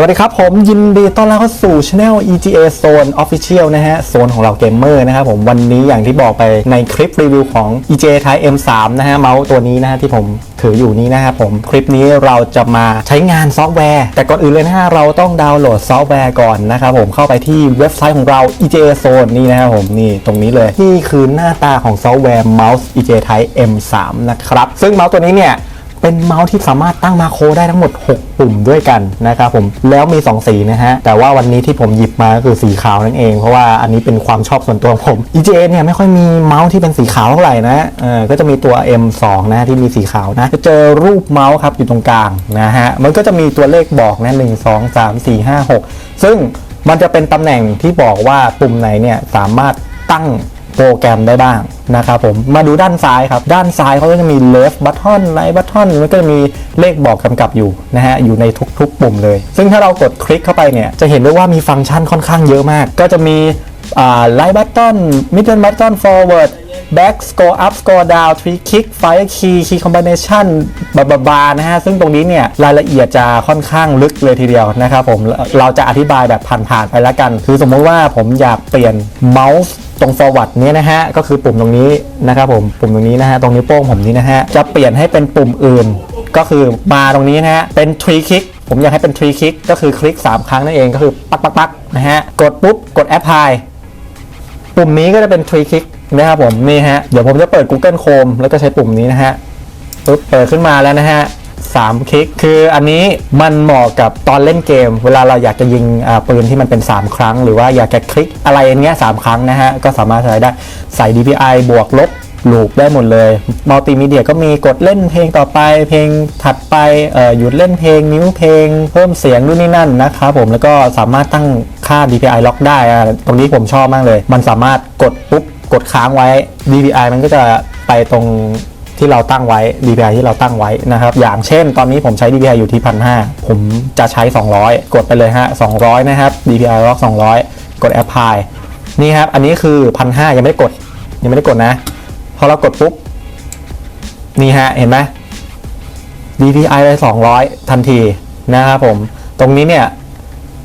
สวัสดีครับ ผมยินดีต้อนรับเข้าสู่ช anel EGA Zone Official นะฮะ โซนของเราเกมเมอร์นะครับผมวันนี้อย่างที่บอกไปในคลิปรีวิวของ EGA Type M3 นะฮะ เมาส์ตัวนี้นะฮะที่ผมถืออยู่นี้นะครับผมคลิปนี้เราจะมาใช้งานซอฟต์แวร์ แต่ก่อนอื่นเลยนะฮะเราต้องดาวน์โหลดซอฟต์แวร์ก่อนนะครับผมเข้าไปที่เว็บไซต์ของเรา EGA Zone นี่นะครับผมนี่ตรงนี้เลยนี่คือหน้าตาของซอฟต์แวร์เมาส์ EGA Type M3 นะครับซึ่งเมาส์ตัวนี้เนี่ย เป็นเมาส์ที่สามารถตั้งมาโครได้ทั้งหมด 6 ปุ่มด้วยกันนะครับผมแล้วมี 2 สีนะฮะ แต่ว่าวันนี้ที่ผมหยิบมาก็คือสีขาวนั่นเอง เพราะว่าอันนี้เป็นความชอบส่วนตัวของผม EGA เนี่ยไม่ค่อยมีเมาส์ที่เป็นสีขาวเท่าไหร่นะเออก็จะมีตัว M2 นะที่มีสีขาวนะจะเจอรูปเมาส์ครับอยู่ตรงกลางนะฮะมันก็จะมีตัวเลขบอกนะ1 2 3 4 5 6ซึ่งมันจะเป็นตำแหน่งที่บอกว่าปุ่มไหนเนี่ยสามารถตั้ง โปรแกรมได้บ้างนะครับผมมาดูด้านซ้ายครับ ด้านซ้ายเขาก็จะมี left button right button แล้วก็จะมีเลขบอกกำกับอยู่นะฮะอยู่ในทุกๆปุ่มเลย ซึ่งถ้าเรากดคลิกเข้าไปเนี่ยจะเห็นได้ว่ามีฟังก์ชันค่อนข้างเยอะมาก ก็จะมีอ่า right button middle button forward back scroll up scroll down three click fire key key combination บาบาบานะฮะ ซึ่งตรงนี้เนี่ย รายละเอียดจะค่อนข้างลึกเลยทีเดียวนะครับผม เราจะอธิบายแบบผ่านๆไปแล้วกัน คือสมมติว่าผมอยากเปลี่ยนเมาส์ ตรง forward เนี้ยนะฮะก็คือปุ่มตรงนี้นะครับผมปุ่มตรงนี้นะฮะตรงนิ้วโป้งผมนี้นะฮะจะเปลี่ยนให้เป็นปุ่มอื่น ก็คือมาตรงนี้นะฮะเป็น three click ผมอยากให้เป็น three click ก็คือคลิก 3 ครั้งนั่นเองก็คือปักปักปักนะฮะกดปุ๊บกด apply ปุ่มนี้ก็จะเป็น three click นะครับผมนี่ฮะเดี๋ยวผมจะเปิด Google Chrome แล้วก็ใช้ปุ่มนี้นะฮะปุ๊บเปิดขึ้นมาแล้วนะฮะ สามคลิก คืออันนี้มันเหมาะกับตอนเล่นเกม เวลาเราอยากจะยิงปืนที่มันเป็น 3 ครั้ง หรือว่าอยากจะคลิกอะไรอย่างเงี้ยสามครั้งนะฮะ ก็สามารถใช้ได้ใส่ DPI บวกลบลูปได้หมดเลยมัลติมีเดียก็มีกดเล่นเพลงต่อไป เพลงถัดไปหยุดเล่นเพลงนิ้วเพลง เพิ่มเสียงนู่นนี่นั่นนะครับผมแล้วก็สามารถตั้งค่า DPI ล็อกได้ ตรงนี้ผมชอบมากเลย มันสามารถกดปุ๊บ กดค้างไว้ DPI มันก็จะไปตรง ที่เราตั้งไว้ DPI ที่เราตั้งไว้นะครับ อย่างเช่นตอนนี้ผมใช้ DPI อยู่ที่1,500ผมจะใช้ 200 กดไปเลยฮะ200 นะครับ DPI ล็อก200 กด Apply นี่ครับ อันนี้คือ1,500ยังไม่ได้กด ยังไม่ได้กดนะ พอเรากดปุ๊บ นี่ฮะ เห็นไหม DPI ไป200 ทันทีนะครับผม ตรงนี้เนี่ย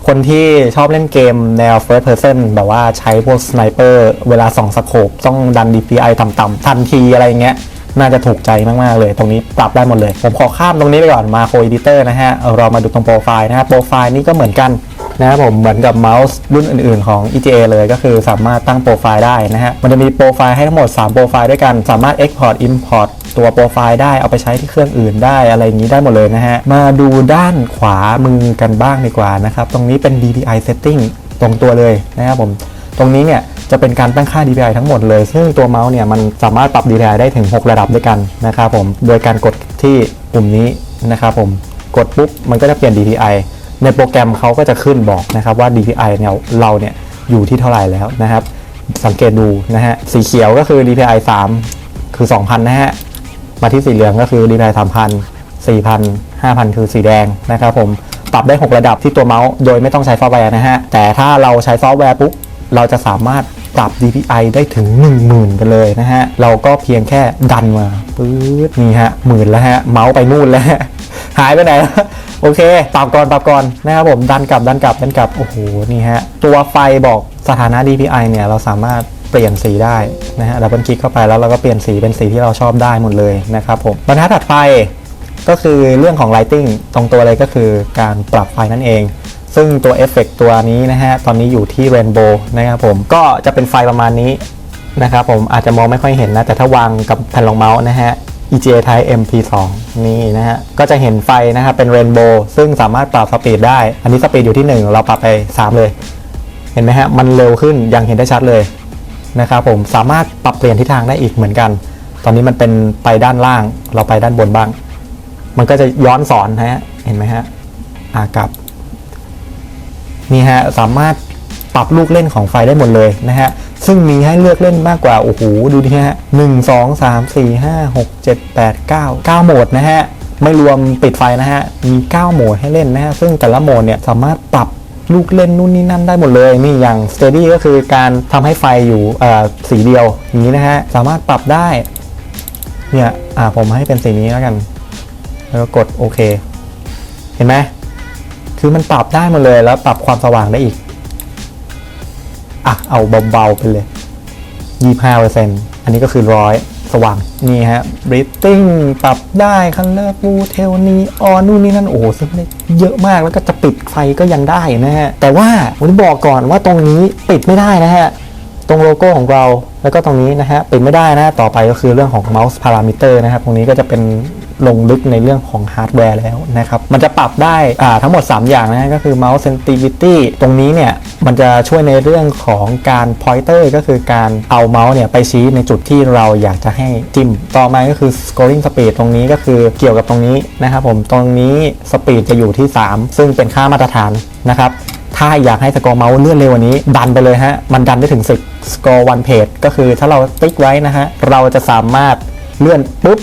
คนที่ชอบเล่นเกมแนว first person แบบว่าใช้พวกสไนเปอร์เวลาส่องสโคปต้องดัน DPI ต่ำๆทันทีอะไรเงี้ย น่าจะถูกใจมากๆเลย ตรงนี้ปรับได้หมดเลย ผมขอข้ามตรงนี้ไปก่อนมาโค Editor นะฮะเอาเรามาดูตรงโปรไฟล์นะฮะโปรไฟล์นี่ก็เหมือนกันนะครับผมเหมือนกับเมาส์รุ่นอื่นๆของ EGA เลยก็คือสามารถตั้งโปรไฟล์ได้นะฮะมันจะมีโปรไฟล์ให้ทั้งหมด 3 โปรไฟล์ด้วยกันสามารถ Export Import ตัวโปรไฟล์ได้เอาไปใช้ที่เครื่องอื่นได้อะไรอย่างนี้ได้หมดเลยนะฮะ มาดูด้านขวามือกันบ้างดีกว่านะครับ ตรงนี้เป็น DPI setting ตรงตัวเลยนะครับผม ตรงนี้เนี่ย จะเป็นการตั้งค่า DPI ทั้งหมดเลย ซึ่งตัวเมาส์เนี่ยมันสามารถปรับ DPI ได้ถึง 6 ระดับด้วยกันนะครับผม โดยการกดที่ปุ่มนี้นะครับผม กดปุ๊บมันก็จะเปลี่ยน DPI ในโปรแกรมเขาก็จะขึ้นบอกนะครับว่า DPI เนี่ยเราเนี่ยอยู่ที่เท่าไหร่แล้วนะครับ สังเกตดูนะฮะ สีเขียวก็คือ DPI 3 คือ 2,000 นะฮะ มาที่สีเหลืองก็คือ DPI 3,000 4,000 5,000 คือสีแดงนะครับผม ปรับได้ 6 ระดับที่ตัวเมาส์ โดยไม่ต้องใช้ซอฟต์แวร์นะฮะ แต่ถ้าเราใช้ซอฟต์แวร์ปุ๊บ เราจะสามารถปรับ DPI ได้ถึง 10,000 กันเลยนะฮะ เราก็เพียงแค่ดันมาปื๊ดนี่ฮะหมื่นแล้วฮะ เมาส์ไปนู่นแล้วหายไปไหนโอเคปรับก่อนปรับก่อนนะครับผมดันกลับดันกลับดันกลับโอ้โหนี่ฮะตัวไฟบอกสถานะ DPI เนี่ยเราสามารถเปลี่ยนสีได้นะฮะดับเบิลคลิกเข้าไปแล้วเราก็เปลี่ยนสีเป็นสีที่เราชอบได้หมดเลยนะครับผมบรรทัดถัดไปก็คือเรื่องของ lighting ตรงตัวเลยก็คือการปรับไฟนั่นเอง ซึ่งตัวเอฟเฟกตัวนี้นะฮะ ตอนนี้อยู่ที่ Rainbow นะครับผม ก็จะเป็นไฟประมาณนี้นะครับผม อาจจะมองไม่ค่อยเห็นนะ แต่ถ้าวางกับแผ่นรองเมาส์นะฮะ EGA Type MP2 นี่นะฮะ ก็จะเห็นไฟนะครับเป็น Rainbow ซึ่งสามารถปรับสปีดได้ อันนี้สปีดอยู่ที่ 1 เราปรับไป 3 เลย เห็นไหมฮะ มันเร็วขึ้นอย่างเห็นได้ชัดเลยนะครับผม สามารถปรับเปลี่ยนทิศทางได้อีกเหมือนกัน ตอนนี้มันเป็นไปด้านล่าง เราไปด้านบนบ้าง มันก็จะย้อนสอนฮะ เห็นไหมฮะ อากลับ นี่ฮะสามารถปรับลูกเล่นของไฟได้หมดเลยนะฮะซึ่งมีให้เลือกเล่นมากกว่า โอ้โห ดูดิฮะหนึ่งสองสามสี่ห้าหกเจ็ดแปดเก้าเก้าโหมดนะฮะ ไม่รวมปิดไฟนะฮะ มี9โหมดให้เล่นนะฮะ ซึ่งแต่ละโหมดเนี่ยสามารถปรับลูกเล่นนู่นนี่นั่นได้หมดเลยนี่อย่าง steady ก็คือการทำให้ไฟอยู่อ่อสีเดียวอย่างนี้นะฮะ สามารถปรับได้ เนี่ยอ่าผมให้เป็นสีนี้แล้วกัน แล้วก็กดโอเค เห็นไหม คือมันปรับได้หมดเลยแล้วปรับความสว่างได้อีก อะ เอาเบาๆไปเลยยี่ห้าเปอร์เซ็นต์อันนี้ก็คือร้อยสว่างนี่ฮะ breathing ปรับได้ color blue tel neon นู่นนี่นั่นโอ้โหซึ่งได้เยอะมากแล้วก็จะปิดไฟก็ยังได้นะฮะ แต่ว่าผมบอกก่อนว่าตรงนี้ปิดไม่ได้นะฮะ ตรงโลโก้ของเราแล้วก็ตรงนี้นะฮะ ปิดไม่ได้นะ ต่อไปก็คือเรื่องของ mouse parameter นะครับ ตรงนี้ก็จะเป็น ลงลึกในเรื่องของฮาร์ดแวร์แล้วนะครับ มันจะปรับได้ทั้งหมด 3 อย่างนะก็คือ mouse sensitivity ตรงนี้เนี่ย มันจะช่วยในเรื่องของการ pointer ก็คือการเอาเมาส์เนี่ยไปชี้ในจุดที่เราอยากจะให้จิ้ม ต่อมาก็คือ scrolling speed ตรงนี้ก็คือเกี่ยวกับตรงนี้นะครับผมตรงนี้ speed จะอยู่ที่ 3 ซึ่งเป็นค่ามาตรฐานนะครับถ้าอยากให้สกอร์เมาส์เลื่อนเร็วกว่านี้ ดันไปเลยฮะ มันดันได้ถึง10สกอร์วันเพจก็คือถ้าเราติ๊กไว้นะฮะ เราจะสามารถเลื่อนปุ๊บ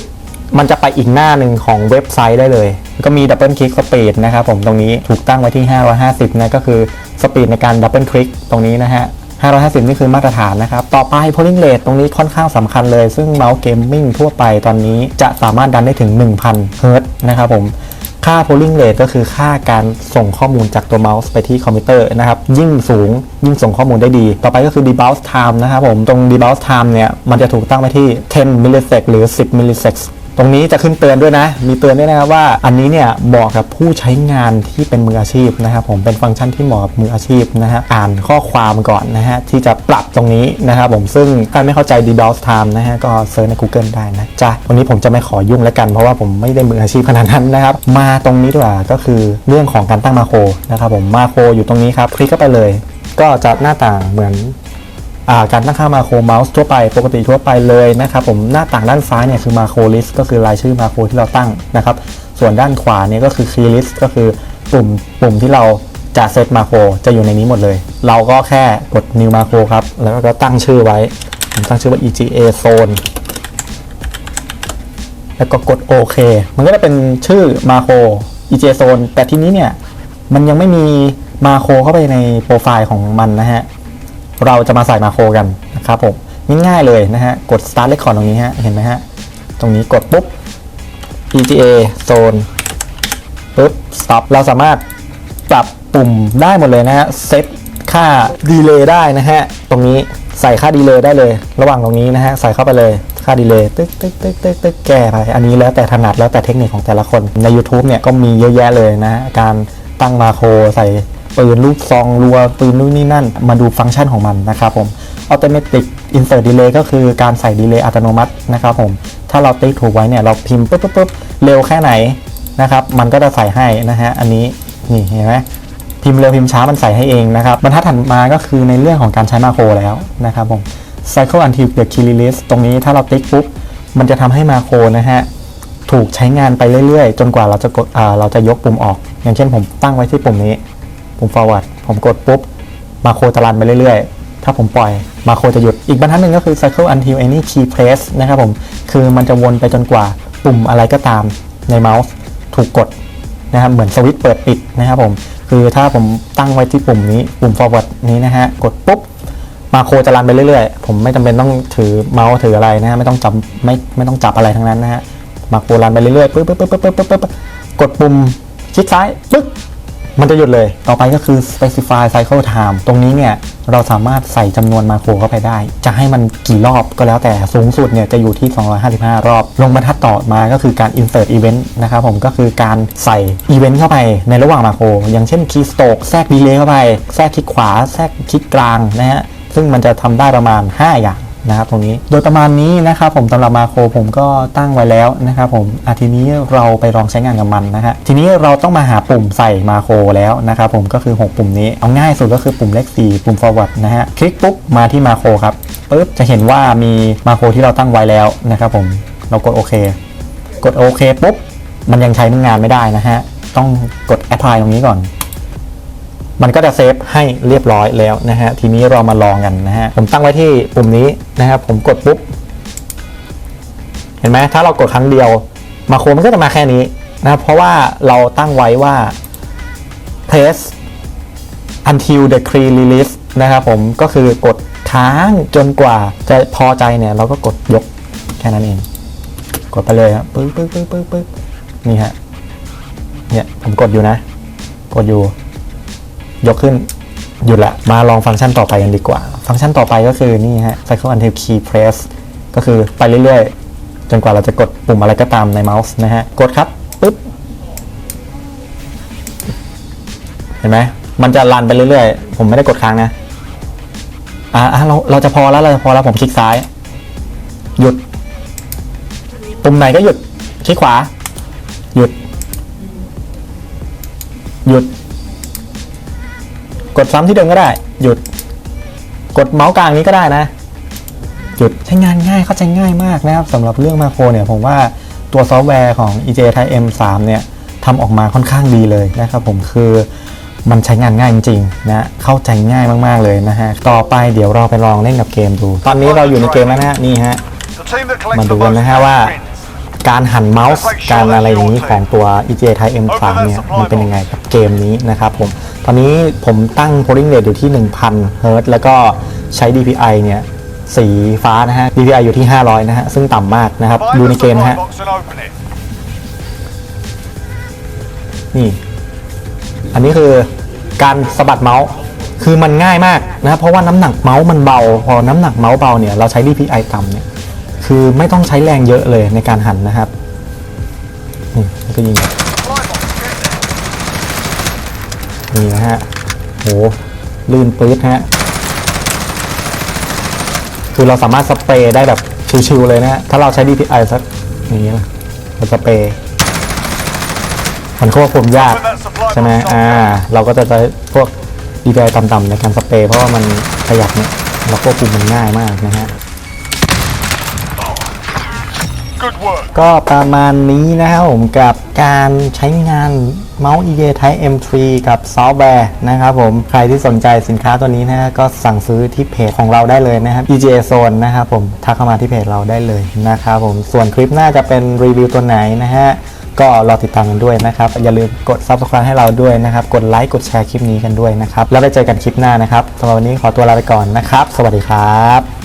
มันจะไปอีกหน้าหนึ่งของเว็บไซต์ได้เลย ก็มีดับเบิลคลิกสปีดนะครับผมตรงนี้ถูกตั้งไว้ที่ 550 นะก็คือสปีดในการดับเบิลคลิกตรงนี้นะฮะ550 นี่คือมาตรฐานนะครับ ต่อไป polling rate ตรงนี้ค่อนข้างสำคัญเลย ซึ่งเมาส์เกมมิ่งทั่วไปตอนนี้จะสามารถดันได้ถึง 1,000เฮิร์ตนะครับผม ค่า polling rate ก็คือค่าการส่งข้อมูลจากตัวเมาส์ไปที่คอมพิวเตอร์นะครับ ยิ่งสูงยิ่งส่งข้อมูลได้ดี ต่อไปก็คือ debounce time นะครับผม ตรง debounce time เนี่ย มันจะถูกตั้งไว้ที่ 10 millisecond หรือ 10 millisecond ตรงนี้จะขึ้นเตือนด้วยนะ มีเตือนด้วยนะครับว่าอันนี้เนี่ยเหมาะกับผู้ใช้งานที่เป็นมืออาชีพนะครับผมเป็นฟังก์ชันที่เหมาะกับมืออาชีพนะฮะอ่านข้อความก่อนนะฮะที่จะปรับตรงนี้นะครับผมซึ่งใครไม่เข้าใจ debounce time นะฮะก็เซิร์ชใน Google ได้นะจ๊ะวันนี้ผมจะไม่ขอยุ่งแล้วกันเพราะว่าผมไม่ได้มืออาชีพขนาดนั้นนะครับมาตรงนี้ดีกว่าก็คือเรื่องของการตั้งมาโครนะครับผมมาโครอยู่ตรงนี้ครับคลิกเข้าไปเลย ก็จะหน้าต่างเหมือน การตั้งค่ามาโครเมาส์ทั่วไปปกติทั่วไปเลยนะครับผมหน้าต่างด้านซ้ายเนี่ยคือมาโครลิสก็คือรายชื่อมาโครที่เราตั้งนะครับส่วนด้านขวาเนี่ยก็คือคีย์ลิสก็คือปุ่มปุ่มที่เราจะเซตมาโครจะอยู่ในนี้หมดเลย เราก็แค่กด new มาโครครับ แล้วก็ตั้งชื่อไว้ ผมตั้งชื่อว่า EGA zone แล้วก็กดโอเคมันก็จะเป็นชื่อมาโคร EGA zone แต่ทีนี้เนี่ย มันยังไม่มีมาโครเข้าไปในโปรไฟล์ของมันนะฮะ เราจะมาใส่มาโครกันนะครับผมง่ายๆเลยนะฮะ กด start record ตรงนี้ฮะ เห็นไหมฮะ ตรงนี้กดปุ๊บ EGA zone ปุ๊บ stop เราสามารถปรับปุ่มได้หมดเลยนะฮะ เซตค่าดีเลย์ได้นะฮะ ตรงนี้ใส่ค่าดีเลย์ได้เลย ระหว่างตรงนี้นะฮะ ใส่เข้าไปเลยค่าดีเลย์ตึ๊กตึ๊กตึ๊กตึ๊กตึ๊กแก้ไป อันนี้แล้วแต่ถนัดแล้วแต่เทคนิคของแต่ละคน ใน YouTube เนี่ยก็มีเยอะแยะเลยนะฮะการตั้งมาโครใส่ ปืนลูกซองรัวปืนนู่นนี่นั่น มาดูฟังก์ชันของมันนะครับผม Automatic Insert Delay ก็คือการใส่ดีเลย์อัตโนมัตินะครับผมถ้าเราติ๊กถูกไว้เนี่ยเราพิมพ์ปุ๊บปุ๊บปุ๊บเร็วแค่ไหนนะครับมันก็จะใส่ให้นะฮะอันนี้นี่เห็นไหมพิมพ์เร็วพิมพ์ช้ามันใส่ให้เองนะครับบรรทัดถัดมาก็คือในเรื่องของการใช้มาโครแล้วนะครับผม Cycle until the key release ตรงนี้ถ้าเราติ๊กปุ๊บมันจะทำให้มาโครนะฮะถูกใช้งานไปเรื่อยๆ จนกว่าเราจะกดอ่าเราจะยกปุ่มออก อย่างเช่นผมตั้งไว้ที่ปุ่มนี้ ปุ่ม forward ผมกดปุ๊บ มาโครจะรันไปเรื่อยๆ ถ้าผมปล่อยมาโครจะหยุด อีกบรรทัดหนึ่งก็คือ cycle until any key press นะครับผม คือมันจะวนไปจนกว่าปุ่มอะไรก็ตามในเมาส์ถูกกดนะครับเหมือนสวิตช์เปิดปิดนะครับผม คือถ้าผมตั้งไว้ที่ปุ่มนี้ปุ่ม forward นี้นะฮะ กดปุ๊บ มาโครจะรันไปเรื่อยๆ ผมไม่จำเป็นต้องถือเมาส์ถืออะไรนะฮะไม่ต้องจับไม่ไม่ต้องจับอะไรทั้งนั้นนะฮะมาโครรันไปเรื่อยๆปึ๊บปึ๊บปึ๊บปึ๊บปึ๊บปึ๊บกดปุ่มคลิกซ้ายปึ๊บ มันจะหยุดเลย ต่อไปก็คือ specify cycle time ตรงนี้เนี่ย เราสามารถใส่จำนวนมาโครเข้าไปได้ จะให้มันกี่รอบก็แล้วแต่สูงสุดเนี่ยจะอยู่ที่ 255 รอบ ลงบรรทัดต่อมาก็คือการ insert event นะครับผมก็คือการใส่ event เข้าไปในระหว่างมาโคร อย่างเช่น key stroke แทรก delay เข้าไป แทรกคลิกขวา แทรกคลิกกลางนะฮะซึ่งมันจะทำได้ประมาณ 5 อย่าง นะครับตรงนี้โดยประมาณนี้นะครับผมสำหรับมาโครผมก็ตั้งไว้แล้วนะครับผมอาทีนี้เราไปลองใช้งานกับมันนะฮะทีนี้เราต้องมาหาปุ่มใส่มาโครแล้วนะครับผมก็คือ 6 ปุ่มนี้เอาง่ายสุดก็คือปุ่มเลข4ปุ่ม forward นะฮะคลิกปุ๊บมาที่มาโครครับปุ๊บจะเห็นว่ามีมาโครที่เราตั้งไว้แล้วนะครับผมเรากดโอเค กดโอเคปุ๊บมันยังใช้งานไม่ได้นะฮะต้องกด apply ตรงนี้ก่อน มันก็จะเซฟให้เรียบร้อยแล้วนะฮะ ทีนี้เรามาลองกันนะฮะ ผมตั้งไว้ที่ปุ่มนี้นะครับ ผมกดปุ๊บ เห็นไหมถ้าเรากดครั้งเดียว มาโครมันก็จะมาแค่นี้นะครับเพราะว่าเราตั้งไว้ว่า press until the key release นะครับผมก็คือกดค้างจนกว่าจะพอใจเนี่ย เราก็กดยกแค่นั้นเอง กดไปเลยครับปึ๊บปึ๊บปึ๊บปึ๊บปึ๊บนี่ฮะเนี่ยผมกดอยู่นะ กดอยู่ ยกขึ้นหยุดละมาลองฟังก์ชันต่อไปกันดีกว่า ฟังก์ชันต่อไปก็คือนี่ฮะ cycle until key press ก็คือไปเรื่อยๆ จนกว่าเราจะกดปุ่มอะไรก็ตามในเมาส์นะฮะ กดครับปึ๊บ เห็นไหมมันจะรันไปเรื่อยๆ ผมไม่ได้กดค้างนะ อ่าเราเราจะพอแล้วเราจะพอแล้วผมคลิกซ้าย หยุด ปุ่มไหนก็หยุด คลิกขวา หยุด หยุด กดซ้ำที่เดิมก็ได้ หยุด กดเมาส์กลางนี้ก็ได้นะ หยุดใช้งานง่ายเข้าใจง่ายมากนะครับสำหรับเรื่องมาโครเนี่ยผมว่าตัวซอฟต์แวร์ของ EJ Type M3 เนี่ยทำออกมาค่อนข้างดีเลยนะครับผมคือมันใช้งานง่ายจริงๆนะเข้าใจง่ายมากๆเลยนะฮะต่อไปเดี๋ยวเราไปลองเล่นกับเกมดู ตอนนี้เราอยู่ในเกมแล้วนะฮะนี่ฮะมาดูกันนะฮะว่า การหันเมาส์การอะไรอย่างนี้ของตัว EJ Type M3 เนี่ยมันเป็นยังไงกับเกมนี้นะครับผม ตอนนี้ผมตั้ง polling rate อยู่ที่ 1000 Hz แล้วก็ใช้ DPI เนี่ยสีฟ้านะฮะ DPI อยู่ที่ 500 นะฮะ ซึ่งต่ำมากนะครับ ดูในเกมฮะ นี่ อันนี้คือการสะบัดเมาส์คือมันง่ายมากนะเพราะว่าน้ำหนักเมาส์มันเบา พอน้ำหนักเมาส์เบาเนี่ยเราใช้ DPI ต่ำเนี่ย คือไม่ต้องใช้แรงเยอะเลยในการหันนะครับนี่ก็ยิงนี่นะฮะโหลื่นปื๊ดฮะคือเราสามารถสเปรย์ได้แบบชิวๆเลยนะฮะถ้าเราใช้ DPI สักอย่างนี้นะเราสเปรย์มันควบคุมยากใช่ไหมอ่า เราก็จะใช้พวก DPI ต่ำๆในการสเปรย์เพราะว่ามันขยับเนี่ยเราควบคุมมันง่ายมากนะฮะ ก็ประมาณนี้นะครับผมกับการใช้งานเมาส์ EJ Type M3 กับซอฟต์แวร์นะครับผมใครที่สนใจสินค้าตัวนี้นะฮะก็สั่งซื้อที่เพจของเราได้เลยนะครับ EJ Zone นะครับผมทักเข้ามาที่เพจเราได้เลยนะครับผมส่วนคลิปหน้าจะเป็นรีวิวตัวไหนนะฮะก็รอติดตามกันด้วยนะครับ อย่าลืมกด subscribe ให้เราด้วยนะครับ กดไลค์กดแชร์คลิปนี้กันด้วยนะครับ แล้วไปเจอกันคลิปหน้านะครับสำหรับวันนี้ขอตัวลาไปก่อนนะครับ สวัสดีครับ